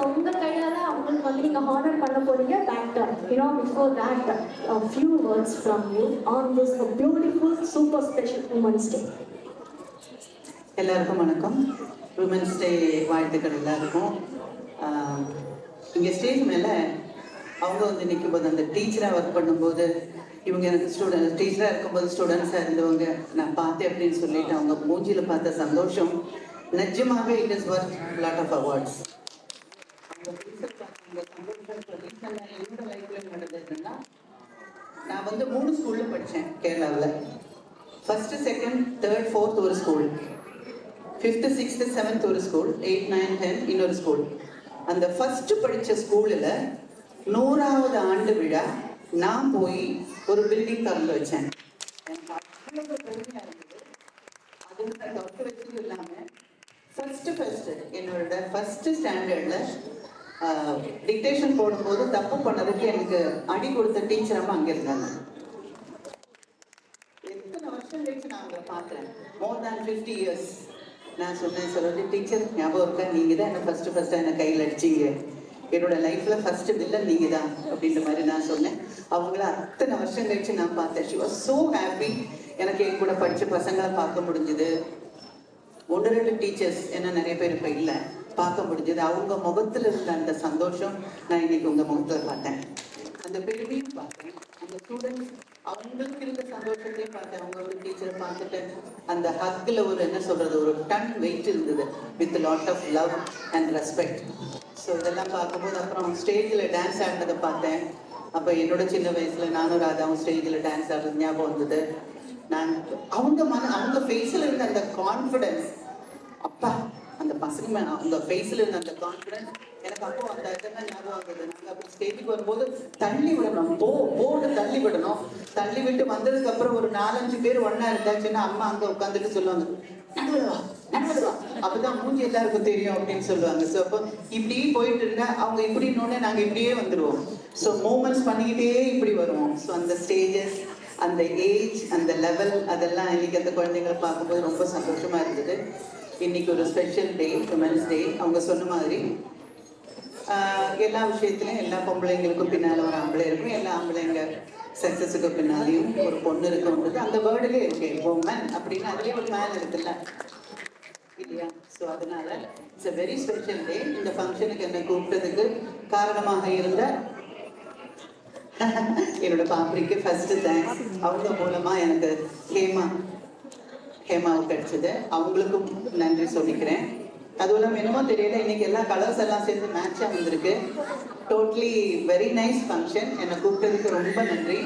So உங்கள் கையால் அவங்களுக்கு வந்து நீங்கள் ஹானர் பண்ண போறீங்க back you know before that few words from you on this beautiful super special women's day எல்லாருக்கும் வணக்கம். உமன்ஸ் டே வாழ்த்துக்கள் எல்லாருக்கும். இங்கே ஸ்டேஜ் மேலே அவங்க வந்து நிற்கும் போது அந்த டீச்சராக ஒர்க் பண்ணும்போது இவங்க எனக்கு ஸ்டூடெண்ட் டீச்சராக இருக்கும்போது ஸ்டூடெண்ட்ஸாக இருந்தவங்க நான் பார்த்தேன் அப்படின்னு சொல்லிட்டு அவங்க மூஞ்சியில் பார்த்த சந்தோஷம். நிஜமாகவே it is work lot of awards அவங்க டீச்சர் பார்த்த சந்தோஷம் ரீசனாக என்னோட லைஃப்பில் நடந்ததுன்னா நான் வந்து மூணு ஸ்கூலில் படித்தேன் கேரளாவில். ஃபஸ்ட்டு செகண்ட் தேர்ட் ஃபோர்த் ஒரு ஸ்கூல் ஃபிஃப்த்து சிக்ஸ்த்து செவன்த் ஒரு ஸ்கூல் எயிட் நைன் டென் இன்னொரு ஸ்கூல் அந்த ஃபர்ஸ்ட் படித்த ஸ்கூலில் நூறாவது ஆண்டு விழா நான் போய் ஒரு பில்டிங் திறந்து வச்சேன். எனக்கு அவ்வளவு பெருமையாக இருந்தது. அது நான் தொட்டு வச்சது இல்லாமல் ஃபர்ஸ்ட் ஃபர்ஸ்ட் என்னோட ஃபர்ஸ்ட் ஸ்டாண்டர்டில் டிக்டேஷன் போடும்போது தப்பு பண்ணதுக்கு எனக்கு அடி கொடுத்த டீச்சர் அம்மா அங்கே இருந்தாங்க எத்தனை வருஷம் கழிச்சு நான் அவங்களை பார்க்குறேன்? மோர் தேன் ஃபிஃப்டி இயர்ஸ் நான் சொன்னேன் சொல்றது டீச்சர் ஞாபகம் இருக்கா? நீங்கள் தான் என்ன ஃபஸ்ட்டு ஃபஸ்ட்டாக என்ன கையில் அடிச்சீங்க? என்னோட லைஃப்பில் ஃபஸ்ட்டு வில்லன் நீங்கள் தான் அப்படின்ற மாதிரி நான் சொன்னேன். அவங்கள அத்தனை வருஷம் கழிச்சு நான் பார்த்தேன். ஷி வாஸ் ஸோ ஹாப்பி எனக்கு என் கூட படித்த பசங்களை பார்க்க முடிஞ்சுது. ஒன்று ரெண்டு டீச்சர்ஸ் என்ன நிறைய பேர் இப்போ இல்லை. பார்க்க முடிஞ்சது. அவங்க முகத்தில் இருந்த அந்த சந்தோஷம் நான் இன்னைக்கு உங்கள் முகத்தில் பார்த்தேன். அந்த பெருமையும் பார்த்தேன். அந்த ஸ்டூடெண்ட்ஸ் அவங்களுக்கு இருந்த சந்தோஷத்தையும் பார்த்தேன். அவங்க ஒரு டீச்சரை பார்த்துட்டு அந்த ஹக்கில் ஒரு என்ன சொல்றது ஒரு டன் வெயிட் இருந்தது. With lot of love and respect so இதெல்லாம் பார்க்கும்போது அப்புறம் ஸ்டேஜில் டான்ஸ் ஆடினதை பார்த்தேன். அப்போ என்னோட சின்ன வயசுல நானும் ராதாவும் ஸ்டேஜில் டான்ஸ் ஆடுறது ஞாபகம் வந்தது. நான் அவங்க மன அவங்க ஃபேஸில் இருந்த அந்த கான்ஃபிடென்ஸ் அந்த பசங்க மேல அவங்க ஃபேஸில் இருந்த அந்த கான்ஃபிடன்ஸ் எனக்கு அப்போ அந்த இதெல்லாம் ஞாபகம் வந்தது. நாங்கள் அப்போ ஸ்டேஜுக்கு வரும்போது தள்ளி விடணும். போ போட்டு தள்ளி விடணும். தள்ளி விட்டு வந்ததுக்கு அப்புறம் ஒரு நாலஞ்சு பேர் ஒண்ணா இருந்தாச்சுன்னா அம்மா அங்கே உட்காந்துட்டு சொல்லுவாங்க அப்பதான் மூஞ்சி எல்லாருக்கும் தெரியும் அப்படின்னு சொல்லுவாங்க. ஸோ அப்போ இப்படி போயிட்டு இருந்தா அவங்க இப்படின்னோடனே நாங்கள் இப்படியே வந்துருவோம். ஸோ மூமெண்ட்ஸ் பண்ணிக்கிட்டே இப்படி வருவோம். ஸோ அந்த ஸ்டேஜஸ் அந்த ஏஜ் அந்த லெவல் அதெல்லாம் இன்னைக்கு அந்த குழந்தைங்களை பார்க்கும்போது ரொம்ப சந்தோஷமா இருந்தது. இன்னைக்கு ஒரு ஸ்பெஷல் டே உமன்ஸ் டே அவங்க சொன்ன மாதிரி எல்லா விஷயத்துலையும் எல்லா பொம்பளைங்களுக்கும் பின்னால ஒரு ஆம்பளை இருக்கும். எல்லா ஆம்பளைங்க சக்சஸுக்கு பின்னாலையும் ஒரு பொண்ணு இருக்குன்றது அந்த வேர்டுலேயே இருக்கு உமன் அப்படின்னு. அதுலேயே ஒரு மேன் இருக்குல்ல. இல்லையா? ஸோ அதனால it's a very special day இந்த ஃபங்க்ஷனுக்கு என்னை கூப்பிட்டதுக்கு காரணமாக இருந்த என்னோட பாப்பிரிக்கு ஃபர்ஸ்ட் தேங்க்ஸ் அவங்க மூலமா எனக்கு ஹேமா ஹேமாவுக்கு கிடைச்சது அவங்களுக்கும் நன்றி சொல்லிக்கிறேன். அதுவும் இல்லாமல் என்னமோ தெரியல. இன்னைக்கு எல்லா கலர்ஸ் எல்லாம் சேர்ந்து மேட்சாக வந்திருக்கு. டோட்லி வெரி நைஸ் ஃபங்க்ஷன் என்னை கூப்பிட்டதுக்கு ரொம்ப நன்றி.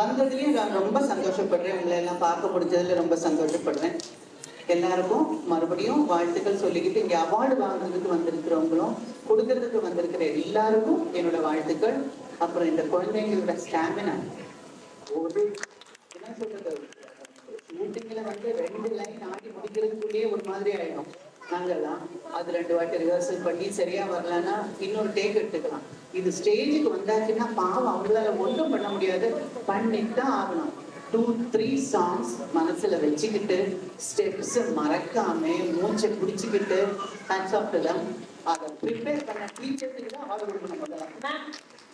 வந்ததுலேயும் நான் ரொம்ப சந்தோஷப்படுறேன். உங்களை எல்லாம் பார்க்க முடிஞ்சதுல ரொம்ப சந்தோஷப்படுறேன். எல்லாருக்கும் மறுபடியும் வாழ்த்துக்கள் சொல்லிக்கிட்டு இங்கே அவார்டு வாங்குறதுக்கு வந்திருக்கிறவங்களும் கொடுக்கறதுக்கு வந்திருக்கிற எல்லாருக்கும் என்னோட வாழ்த்துக்கள். அப்புறம் இந்த குழந்தைங்களோட ஸ்டாமினா என்ன சொல்றது? ஷூட்டிங்ல வந்து ரெண்டு லைன் ஆடி முடிக்கிறதுக்குள்ளேயே ஒரு மாதிரி ஆயிடும். நாங்கெல்லாம் அது ரெண்டு வாட்டி ரிஹர்சல் பண்ணி சரியா வரலன்னா இன்னொரு டேக் எடுத்துக்கலாம். இது ஸ்டேஜுக்கு வந்தாச்சுன்னா பாவம் அவங்களால ஒன்றும் பண்ண முடியாது. பண்ணித்தான் ஆகணும். டூ த்ரீ சாங்ஸ் மனசுல வச்சுக்கிட்டு ஸ்டெப்ஸ் மறக்காம மூச்சை பிடிச்சிக்கிட்டு ஹேண்ட்ஸ் ஆஃப் அதை ப்ரிப்பேர் பண்ண டீச்சர்ஸுக்கு தான் ஆர்டர் கொடுக்கணும் முதல்ல.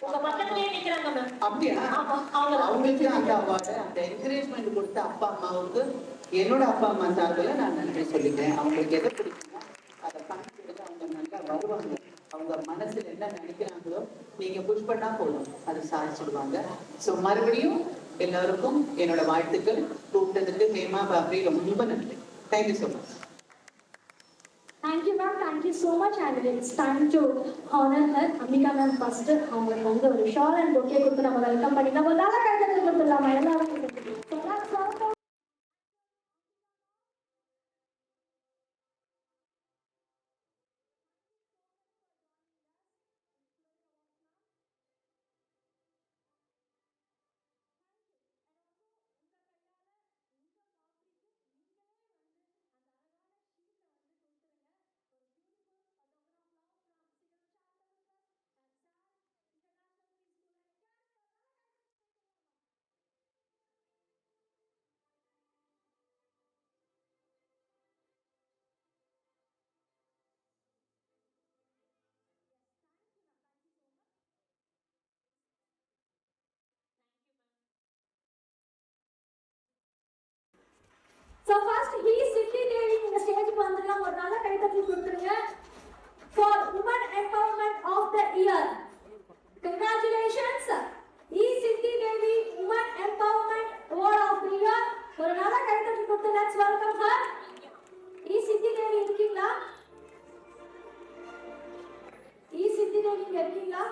உங்க பக்கத்துலயே நிக்கிறாங்க மேம் அப்படியா? ஆமா, அவங்க- அவங்களுக்கு அந்த அவார்டு அந்த என்கரேஜ்மெண்ட் கொடுத்த அப்பா அம்மாவுக்கு என்னோட அப்பா அம்மா சார்பில் நான் நன்றி சொல்லிக்கிறேன். அவங்களுக்கு எதை பிடிக்குமோ அதை பண்ணிட்டு அவங்க நல்லா வருவாங்க. அவங்க மனசுல என்ன நினைக்கிறாங்களோ நீங்க புஷ் பண்ணா போதும். அது சாதிச்சிடுவாங்க. ஸோ மறுபடியும் எல்லாருக்கும் என்னோட வாழ்த்துக்கள். கூப்பிட்டதுக்கு ஹேமா பாப்ரி ரொம்ப நன்றி. Thank you so much thank you ma'am thank you so much and it's time to honour her Ambika ma'am first அவங்களுக்கு வந்து ஒரு ஷால் அண்ட் பொக்கே கொடுத்து நம்ம வெல்கம் பண்ணி நம்ம நல்ல கருத்து கொடுத்துடலாமா? எல்லாரும் ஸோ ஃபர்ஸ்ட் ஹீ சிட்டி தேவி நீங்க ஸ்டேஜுக்கு வந்துடலாம் ஒரு நல்ல கைத்தட்டி கொடுத்துருங்க for women empowerment of the year congratulations E Chitti Devi women empowerment award of the year ஒரு நல்ல கைத்தட்டி கொடுத்து let's welcome her E Chitti Devi இருக்கீங்களா இ சிட்டி தேவி இங்க இருக்கீங்களா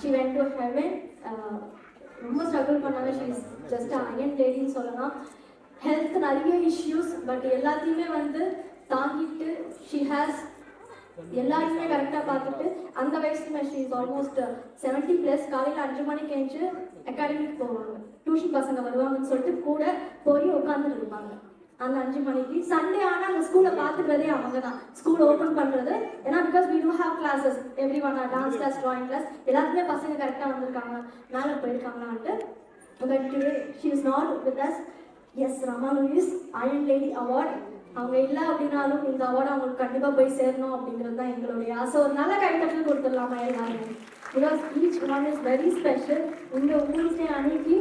ஷி வென் டு ஹெவன் ரொம்ப ஸ்ட்ரகிள் பண்ணாங்க. ஷி இஸ் ஜஸ்ட் அயன் லேடின்னு சொல்லலாம். ஹெல்த் நிறைய இஷ்யூஸ் பட் எல்லாத்தையுமே வந்து தாங்கிட்டு ஷி ஹேஸ் எல்லாருமே கரெக்டாக பார்த்துட்டு அந்த வயசுல she is almost seventy plus காலையில் அஞ்சு மணிக்கு எழுந்து அகாடமிக்கு போவாங்க. டியூஷன் பசங்க வருவாங்கன்னு சொல்லிட்டு கூட போய் உட்காந்துட்டு இருப்பாங்க. அந்த அஞ்சு மணிக்கு. சண்டே ஆனால் அந்த ஸ்கூலை பார்த்துக்கிறதே அவங்க தான். ஸ்கூல் ஓப்பன் பண்ணுறது ஏன்னா because we do have classes every one dance class drawing class எல்லாத்துக்குமே பசங்க கரெக்டாக வந்திருக்காங்க. மேலே போயிருக்காங்களான்ட்டு. But today she is not with us S Rama Louis iron lady award அவங்க இல்லை அப்படின்னாலும் இந்த அவார்டு அவங்களுக்கு கண்டிப்பாக போய் சேரணும் அப்படிங்கிறது தான் எங்களுடைய ஆசை. ஒரு நல்ல கைத்தட்டல் கொடுத்துடலாமா எல்லாருமே? Because each one is very special இந்த உமன்ஸ் அன்னைக்கு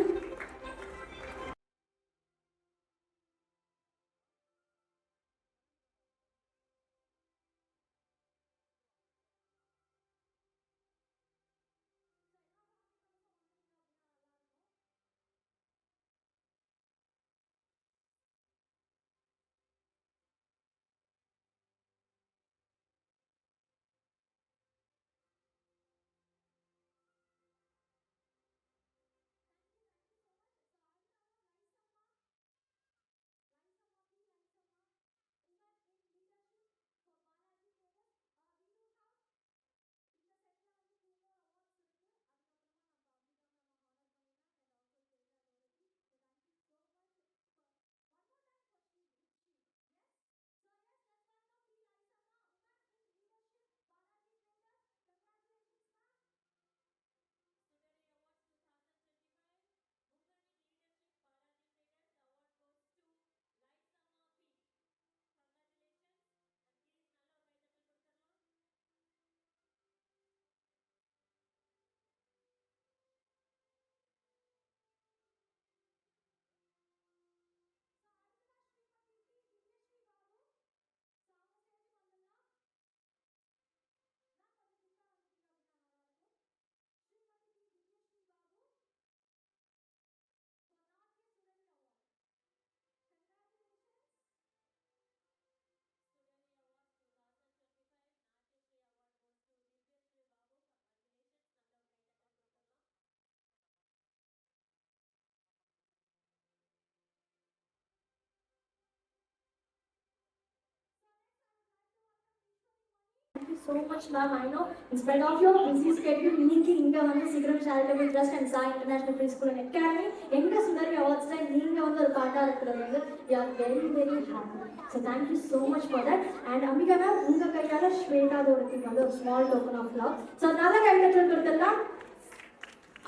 so much ma'am I know in of your busy schedule இன்னைக்கு இங்கே வந்து Sigaram charitable trust and Sai international free school and academy எங்கள் சுந்தரி அவார்ட்ஸில் நீங்கள் வந்து ஒரு பாட்டாக இருக்கிறது வந்து you are very very happy so thank you so much for that and Ambika ma'am உங்க கையால ஸ்வேதாதோடத்துக்கு வந்து ஒரு small token of love. So நல்ல கைத்தட்டல் கொடுத்துடலாம்.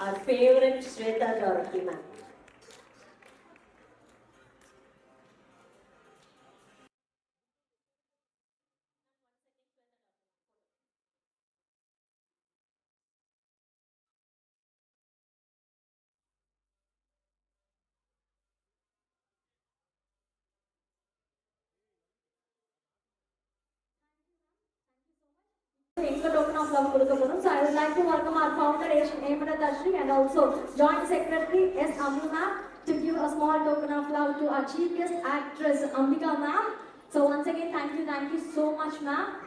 Our favourite Swetha Dorothy ma'am Chairperson of Love Kurukapuram. So I would like to welcome our founder, Emra Dashri, and also Joint Secretary S. Amuna to give a small token of love to our chief guest actress, Ambika ma'am. So once again, thank you, thank you so much, ma'am.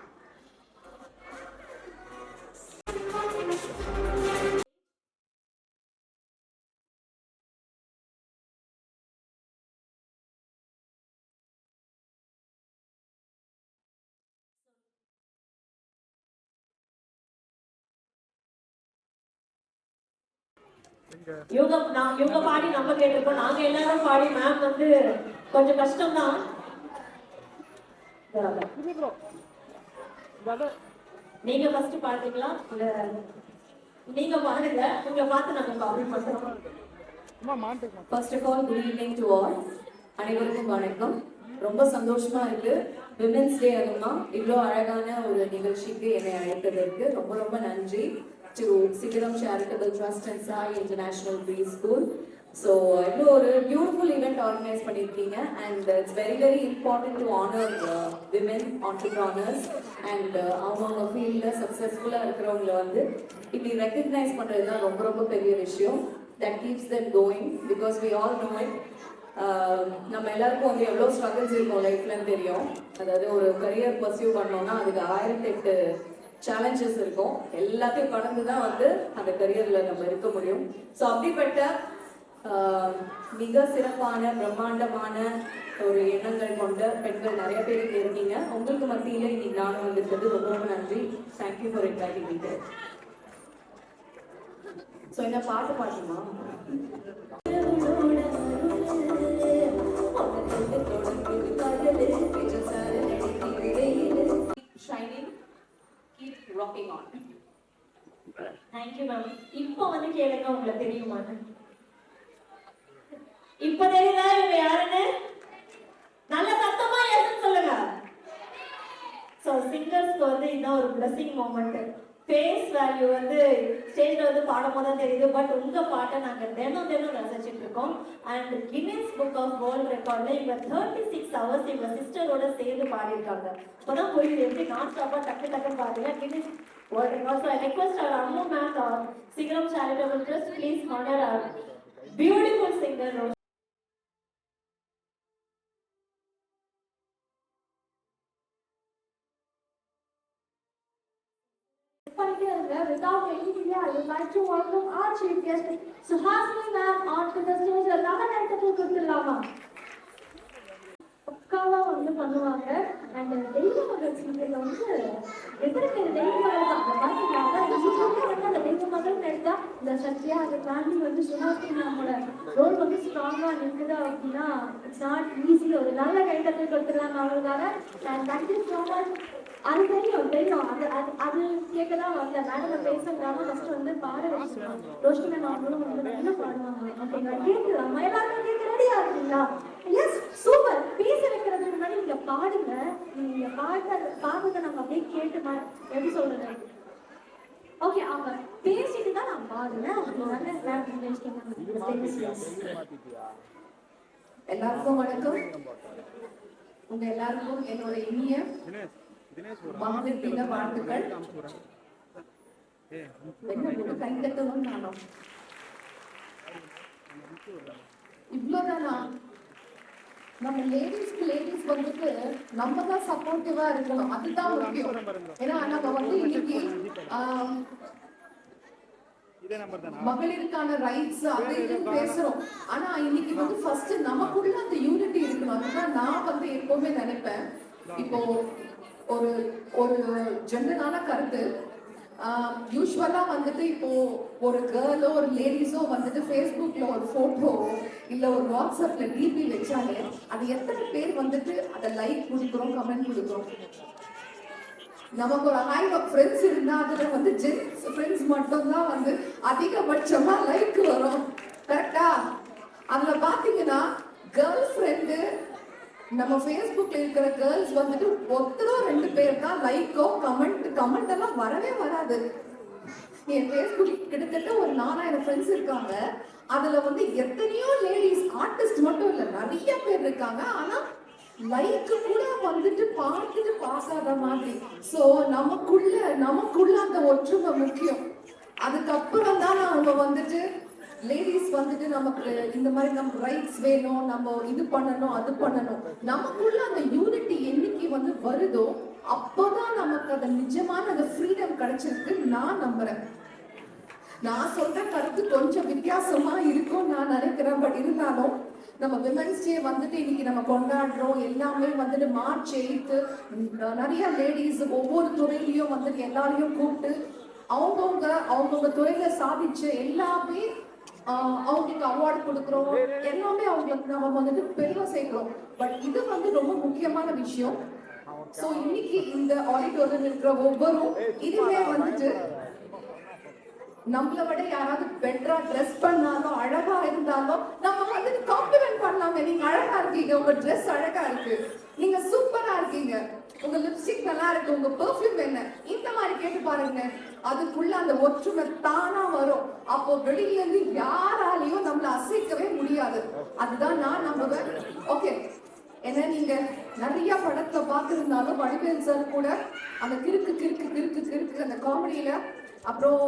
இவங்க நான் இவங்க பாடி நம்ம கேட்டிருக்கோம். நாங்க எல்லாரும் பாடி ma'am வந்து கொஞ்சம் கஷ்டம் தான் நீங்க ஃபர்ஸ்ட் பாடுறீங்களா? இல்ல நீங்க பாடுங்க. உங்களை பார்த்து நாங்க காப்பி பண்றோம் first of all good evening to all அனைவருக்கும் வணக்கம். ரொம்ப சந்தோஷமா இருக்கு. விமென்ஸ் டே அதுமா இவ்வளோ அழகான ஒரு நிகழ்ச்சிக்கு என்னை அழைத்ததற்கு ரொம்ப ரொம்ப நன்றி. To Sigaram charitable trust and Sai international free school so இவ்வளோ ஒரு பியூட்டிஃபுல் ஈவெண்ட் ஆர்கனைஸ் பண்ணியிருக்கீங்க. And it's very very important to honour women entrepreneurs and அவங்கவுங்க ஃபீல்டில் சக்ஸஸ்ஃபுல்லாக இருக்கிறவங்கள வந்து இப்படி ரெக்கக்னைஸ் பண்ணுறது தான் ரொம்ப ரொம்ப பெரிய விஷயம். That keeps them going because we all know it. Uh, நம்ம எல்லாருக்கும் வந்து எவ்வளோ ஸ்ட்ரகிள்ஸ் இருக்கும் லைஃப்லன்னு தெரியும். அதாவது ஒரு கரியர் பர்சியூ பண்ணோம்னா அதுக்கு ஆயிரத்தெட்டு சேலஞ்சஸ் இருக்கும். எல்லாத்தையும் கடந்து தான் வந்து அந்த கரியரில் நம்ம இருக்க முடியும். ஸோ அப்படிப்பட்ட மிக சிறப்பான பிரம்மாண்டமான ஒரு எண்ணங்கள் கொண்ட பெண்கள் நிறைய பேர் இருந்தீங்க இருக்கீங்க. உங்களுக்கு மத்தியில் இன்னைக்கு நானும் வந்திருக்கிறது ரொம்ப ரொம்ப நன்றி thank you for inviting me so என்ன பாட்டு பாட்டுமா? Shining keep rocking on thank you ma'am இப்போ வந்து கேளுங்க உங்களுக்கு தெரியுமான்னு. இப்போ தெரியுதா இவங்க யாருன்னு? நல்ல சத்தமா ஏதுன்னு சொல்லுங்க. ஸோ சிங்கர்ஸ்க்கு வந்து இதான் ஒரு பிளஸிங் மூமெண்ட் ஃபேஸ் வேல்யூ வந்து ஸ்டேஜில் வந்து பாடும் போது தான் தெரியுது. பட் உங்கள் பாட்டை நாங்கள் தினம் தினம் ரசிச்சுட்டு இருக்கோம். And Guinness book of world ரெக்கார்டில் இவங்க தேர்ட்டி சிக்ஸ் ஹவர்ஸ் இவங்க சிஸ்டரோட சேர்ந்து பாடியிருக்காங்க. அப்பதான் புரியுது எப்படி நான் ஸ்டாப்பாக டக்கு டக்கு பாருங்க Guinness world records I request our Ammu ma'am Sigaram charitable trust please honour our beautiful singer பண்ணிட்டே without any delay I would like to welcome our chief guest Suhasini ma'am onto the stage நல்ல கைத்தட்டல் கொடுத்துடலாமா பக்காவா வந்து பண்ணுவாங்க and தெய்வ மகள் serial வந்து எத்தனை பேர் தெய்வ மகள் தான் அந்த வந்து அந்த தெய்வ மகள் எடுத்தா இந்த சத்யா அதை தாண்டி வந்து சுஹாசினி நம்மளோட ரோல் வந்து ஸ்ட்ராங்கா நிற்குது அப்படின்னா இட்ஸ் நாட் ஈஸி ஒரு நல்ல கைத்தட்டல் கொடுத்துடலாம் அவங்களுக்காக. அண்ட் தேங்க்யூ ஸோ மச் அது தெரியும் தெரியும். அது அது அது கேட்க தான் வந்த மேடம் பேசுறாங்க ஃபர்ஸ்ட் வந்து பாட வச்சுருவாங்க ரோஷினி மேம் அவங்களும் வந்து நல்லா பாடுவாங்க அப்படின்னா கேட்கலாமா. எல்லாருமே கேட்க ரெடியா இருக்கீங்களா? எஸ் சூப்பர் பேச வைக்கிறதுக்கு முன்னாடி நீங்க பாடுங்க. நீங்க பாடுற பாடுறத நம்ம அப்படியே கேட்டு எப்படி சொல்றது? ஓகே அவங்க பேசிட்டு தான் நான் பாடுறேன் அதனால பேசிட்டு எல்லாருக்கும் வணக்கம். உங்க எல்லாருக்கும் என்னோட இனிய தின வாழ்த்துக்கள் கைத்தட்டவும் நானும். இவ்வளவுதானா? நம்ம லேடிஸ்க்கு லேடிஸ் வந்துட்டு நம்ம தான் சப்போர்ட்டிவா இருக்கணும். அதுதான் முக்கியம். ஏன்னா நம்ம வந்து இன்னைக்கு மகளிருக்கான ரைட்ஸ் அது இதுன்னு பேசுறோம். ஆனா இன்னைக்கு வந்து ஃபர்ஸ்ட் நமக்குள்ள அந்த யூனிட்டி இருக்கணும். அதுதான் நான் வந்து எப்பவுமே நினைப்பேன். இப்போ ஒரு ஒரு ஜென்ரலான கருத்து. யூஸ்வலா வந்துட்டு இப்போ ஒரு கேர்ளோ ஒரு லேடிஸோ வந்துட்டு ஃபேஸ்புக்ல ஒரு போட்டோ இல்ல ஒரு வாட்ஸ்அப்ல டிபி வச்சாலே அது எத்தனை பேர் வந்துட்டு அதை லைக் கொடுக்குறோம் கமெண்ட் கொடுக்குறோம்? நமக்கு ஒரு ஹைவ் ஆஃப் ஃப்ரெண்ட்ஸ் இருந்தா அதுல வந்து ஜென்ஸ் ஃப்ரெண்ட்ஸ் மட்டும்தான் வந்து அதிகபட்சமா லைக் வரும். கரெக்டா அதுல பாத்தீங்கன்னா கேர்ள் ஃப்ரெண்டு நம்ம ஃபேஸ்புக்ல இருக்கிற கேர்ள்ஸ் வந்துட்டு ஒத்தரோ ரெண்டு பேர் தான் லைக்கோ கமெண்ட் கமெண்ட் எல்லாம் வரவே வராது. என் ஃபேஸ்புக் கிட்டத்தட்ட ஒரு நாலாயிரம் ஃப்ரெண்ட்ஸ் இருக்காங்க. அதுல வந்து எத்தனையோ லேடிஸ் ஆர்டிஸ்ட் மட்டும் இல்ல நிறைய பேர் இருக்காங்க. ஆனா லைக் கூட வந்துட்டு பார்த்துட்டு ஆகிற மாதிரி. ஸோ நமக்குள்ள நமக்குள்ள அந்த ஒற்றுமை முக்கியம். அதுக்கப்புறம் தான் அவங்க வந்துட்டு லேடிஸ் வந்துட்டு நமக்கு இந்த மாதிரி நம்ம ரைட்ஸ் வேணும் நம்ம இது பண்ணணும் அது பண்ணணும். நமக்குள்ள அந்த யூனிட்டி என்னைக்கு வந்து வருதோ அப்போதான் நமக்கு அந்த நிஜமான அந்த ஃப்ரீடம் கிடைச்சிருக்கு நான் நம்புறேன். நான் சொல்ற கருத்து கொஞ்சம் வித்தியாசமா இருக்கும் நான் நினைக்கிறேன் பட் இருந்தாலும் நம்ம விமன்ஸ் டே வந்துட்டு இன்னைக்கு நம்ம கொண்டாடுறோம். எல்லாமே வந்துட்டு மார்ச் எயித்து நிறைய லேடிஸ் ஒவ்வொரு துறையிலையும் வந்துட்டு எல்லாரையும் கூப்பிட்டு அவங்கவுங்க அவங்கவுங்க துறையில சாதிச்ச எல்லாமே அவங்களுக்கு அவார்டு கொடுக்குறோம். எல்லாமே அவங்களுக்கு நம்ம வந்துட்டு பெருமை சேர்க்கிறோம். பட் இது வந்து ரொம்ப முக்கியமான விஷயம். சோ இன்னைக்கு இந்த ஆடிட்டோரியம் இருக்கிற ஒவ்வொரும் இதுவே வந்துட்டு நம்மள விட யாராவது பெட்டரா ட்ரெஸ் பண்ணாலும் அழகா இருந்தாலும் நம்ம வந்துட்டு காம்ப்ளிமெண்ட் பண்ணலாமே. நீங்க அழகா இருக்கீங்க. உங்க ட்ரெஸ் அழகா இருக்கு. நீங்க சூப்பரா இருக்கீங்க. உங்க லிப்ஸ்டிக் நல்லா இருக்கு. உங்க பெர்ஃப்யூம் என்ன? இந்த மாதிரி கேட்டு பாருங்க. அதுக்குள்ள அந்த ஒற்றுமை தானா வரும். அப்போ வெளியில இருந்து யாராலையும் நம்மள அசைக்கவே முடியாது. அதுதான் நான் நம்புவேன். ஓகே ஏன்னா நீங்க நிறைய படத்துல பார்த்திருந்தாலும் வடிவேல் சார் கூட அந்த கிறுக்கு கிறுக்கு கிறுக்கு கிறுக்கு அந்த காமெடியில அப்புறம்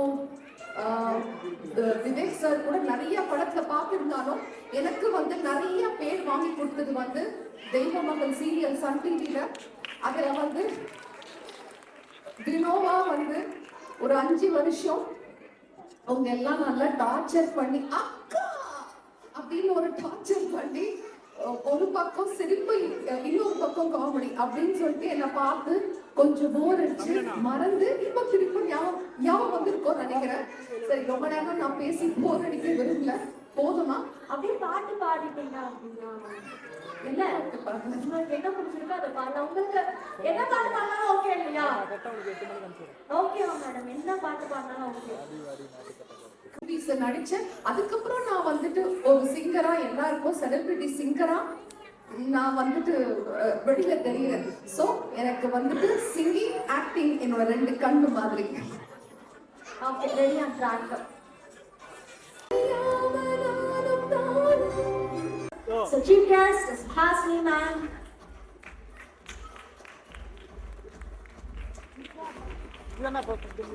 விவேக் சார் கூட நிறைய படத்துல பார்த்திருந்தாலும் எனக்கு வந்து நிறைய பேர் வாங்கி கொடுத்தது வந்து தெய்வ மகள் சீரியல் சன் டிவியில அதுல வந்து தினோவா வந்து ஒரு அஞ்சு வருஷம் அவங்க எல்லாம் நல்லா டார்ச்சர் பண்ணி அக்கா! அப்படின்னு ஒரு டார்ச்சர் பண்ணி ஒரு பக்கம் சிரிப்பு இன்னொரு பக்கம் காமெடி அப்படின்னு சொல்லிட்டு என்னை பார்த்து கொஞ்சம் போர் அடிச்சு மறந்து இப்ப திருப்ப ஞாபகம் ஞாபகம் வந்திருக்கோம் நினைக்கிறேன். சரி ரொம்ப நேரம் நான் பேசி போர் அடிக்க விரும்பல. போதுமா? அப்படியே பாட்டு பாடிட்டீங்க அப்படின்னா என்ன? உங்களுக்கு என்ன பிடிச்சிருக்கோ அதை பாடலாம் உங்களுக்கு என்ன பாட்டு பாடினாலும் ஓகே இல்லையா? ஓகேவா மேடம் என்ன பாட்டு பாடினாலும் ஓகே நடிச்சேன். அதுக்கப்புறம் நான் வந்துட்டு ஒரு சிங்கரா எல்லாருக்கும் செலிபிரிட்டி சிங்கரா நான் வந்துட்டு வெளியில தெரியுறேன். சோ எனக்கு வந்துட்டு சிங்கிங் ஆக்டிங் என்னோட ரெண்டு கண்ணு மாதிரி. Okay ready and So chief guest is ma'am.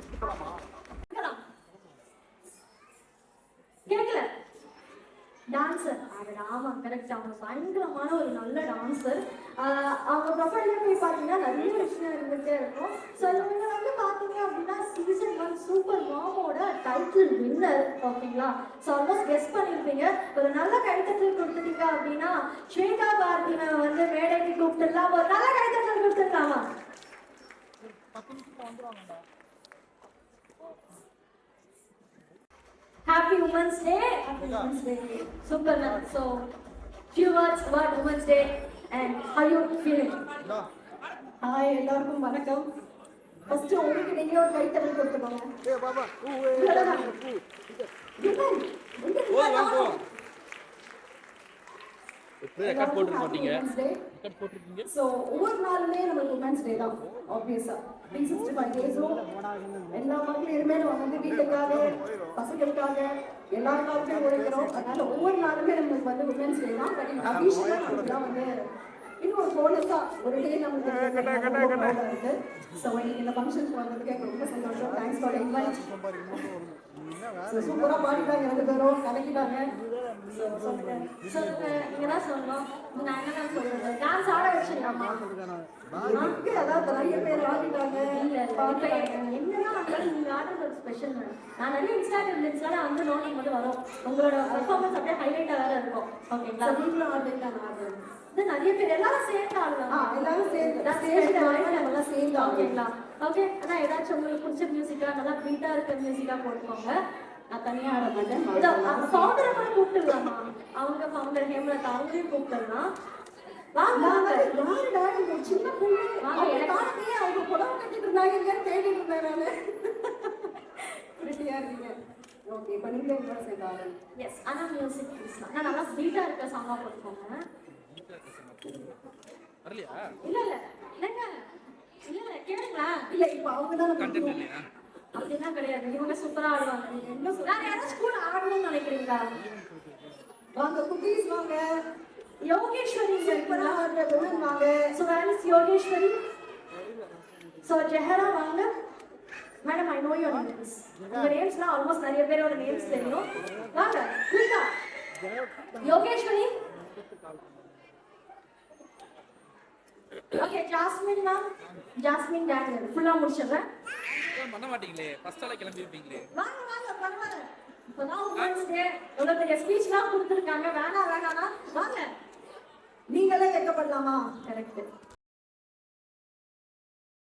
கேட்கலாம். கேட்கல டான்சர் அடடா ஆமா கரெக்ட் அவங்க பயங்கரமான ஒரு நல்ல டான்சர் அவங்க ப்ரொஃபைல்ல போய் பார்த்தீங்கன்னா நிறைய விஷயம் இருந்துகிட்டே இருக்கும். ஸோ இவங்க வந்து பார்த்தீங்க அப்படின்னா சீசன் சூப்பர் மாமோட டைட்டில் வின்னர் ஓகேங்களா ஸோ ஆல்மோஸ்ட் கெஸ் பண்ணியிருப்பீங்க ஒரு நல்ல கைத்தட்டல் கொடுத்துட்டீங்க அப்படின்னா ஸ்வேதா பாரதினை வந்து மேடைக்கு கூப்பிட்டுலாம் ஒரு நல்ல கைத்தட்டல் கொடுத்துருக்காமா happy women's day super Women's Day. Super. man. So, few words about Women's Day and hi எல்லாருக்கும் வணக்கம் ஃபர்ஸ்ட் உங்களுக்கு நீங்க ஒரு கைத்தறல் கொடுத்துக்கோங்க போட்டு மாட்டீங்க. ரெக்கார்ட் போட்டிருக்கீங்க? ஸோ ஒவ்வொரு நாளுமே நம்மளுக்கு உமன்ஸ் டே தான் ஆப்வியஸா த்ரீ சிக்ஸ்டி ஃபைவ் டேஸும் எல்லா மகளிருமே நம்ம வந்து வீட்டுக்காக பசங்களுக்காக எல்லாருக்காகவே உழைக்கிறோம். அதனால ஒவ்வொரு நாளுமே நம்மளுக்கு வந்து உமன்ஸ் டே தான். பட் அபிஷேகம் நமக்கு தான் வந்து இன்னும் ஒரு போனஸா ஒரு டே நமக்கு இருக்கு ஸோ இன்னைக்கு இந்த ஃபங்க்ஷனுக்கு வந்ததுக்கு எனக்கு ரொம்ப சந்தோஷம். தேங்க்ஸ் ஃபார் இன்வைட் சூப்பராக பாடிட்டாங்க ரெண்டு பேரும் கலக்கிட்டாங்க. உங்களோட பெர்ஃபார்மன்ஸ் அப்படியே ஓகேங்களா நீங்களும் இது நிறைய பேர் எல்லாரும் சேர்ந்து ஆ, ஆடலாம் எல்லாரும் சேர்ந்து நான். நம்ம எல்லாம் சேர்ந்து. ஓகேங்களா? ஓகே அதான் ஏதாச்சும் உங்களுக்கு பிடிச்ச மியூசிக்கா நல்லா பீட்டா இருக்க மியூசிக்கா போட்டுக்கோங்க. நான் தனியா ஆட மாட்டேன். கூப்பிட்டுலாமா அவங்க ஃபவுண்டர் ஹேம்லதா அவங்களையும் கூப்பிட்டுலாம் வாங்க வாங்க சின்ன பொண்ணு. வாங்க, அவங்க புடவை கட்டிட்டு இருந்தாங்க இல்லையான்னு தேடிட்டு இருந்தேன் நானு பிரிட்டியா இருக்கீங்க. ஓகே இப்போ நீங்களே கூட சேர்ந்து ஆடுங்க. எஸ் ஆனா மியூசிக் நான் நல்லா பீட்டா இருக்க சாங்கா போட்டுக்கோங்க வரலையா? இல்ல இல்ல. இல்லங்க இல்ல இல்ல கேளுங்களா. இல்ல இப்போ அவங்க தான் கண்டென்ட் இல்லையா? அப்படின்னா கிடையாது. இவங்க சூப்பரா ஆடுவாங்க. நீங்க என்ன வேற யாராவது ஸ்கூல் ஆடணும்னு நினைக்கிறீங்களா? வாங்க குட்டீஸ் வாங்க. யோகேஸ்வரி சூப்பரா ஆடுற வாங்க. So where is Yogeshwari so Zehra வாங்க. Madam I know your names உங்க நேம்ஸ்லாம் ஆல்மோஸ்ட் நிறைய பேரோட நேம்ஸ் தெரியும். வாங்க குயிக்கா Yogeshwari. Okay Jasmine ma'am Jasmine Daniel ஃபுல்லா முடிச்சிடுறேன். பண்ண மாட்டீங்களே? ஃபர்ஸ்ட் ஆளா கிளம்பி இருப்பீங்களே? வாங்க வாங்க பரவாயில்ல. இப்பதான் உமன்ஸ் டே இவ்வளவு பெரிய ஸ்பீச்லாம் கொடுத்துருக்காங்க. வேணாம் வேணாம்னா வாங்க. நீங்களே வைக்கப்படலாமா கரெக்ட்